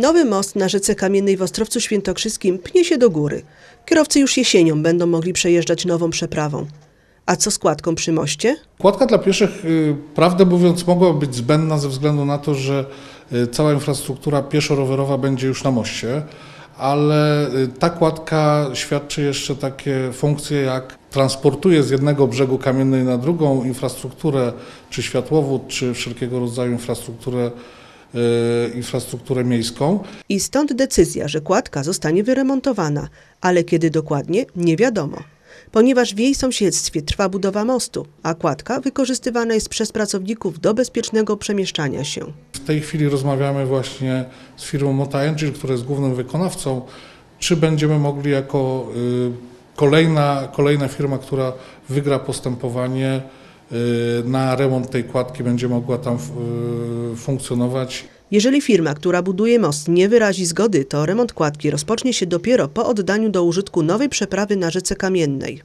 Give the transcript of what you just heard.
Nowy most na rzece Kamiennej w Ostrowcu Świętokrzyskim pnie się do góry. Kierowcy już jesienią będą mogli przejeżdżać nową przeprawą. A co z kładką przy moście? Kładka dla pieszych, y, prawdę mówiąc, mogła być zbędna ze względu na to, że y, cała infrastruktura pieszo-rowerowa będzie już na moście, ale y, ta kładka świadczy jeszcze takie funkcje, jak transportuje z jednego brzegu kamiennej na drugą infrastrukturę, czy światłowód, czy wszelkiego rodzaju infrastrukturę, infrastrukturę miejską. I stąd decyzja, że kładka zostanie wyremontowana, ale kiedy dokładnie, nie wiadomo. Ponieważ w jej sąsiedztwie trwa budowa mostu, a kładka wykorzystywana jest przez pracowników do bezpiecznego przemieszczania się. W tej chwili rozmawiamy właśnie z firmą Mota Engine, która jest głównym wykonawcą, czy będziemy mogli jako y, kolejna, kolejna firma, która wygra postępowanie na remont tej kładki, będzie mogła tam y, funkcjonować. Jeżeli firma, która buduje most, nie wyrazi zgody, to remont kładki rozpocznie się dopiero po oddaniu do użytku nowej przeprawy na rzece Kamiennej.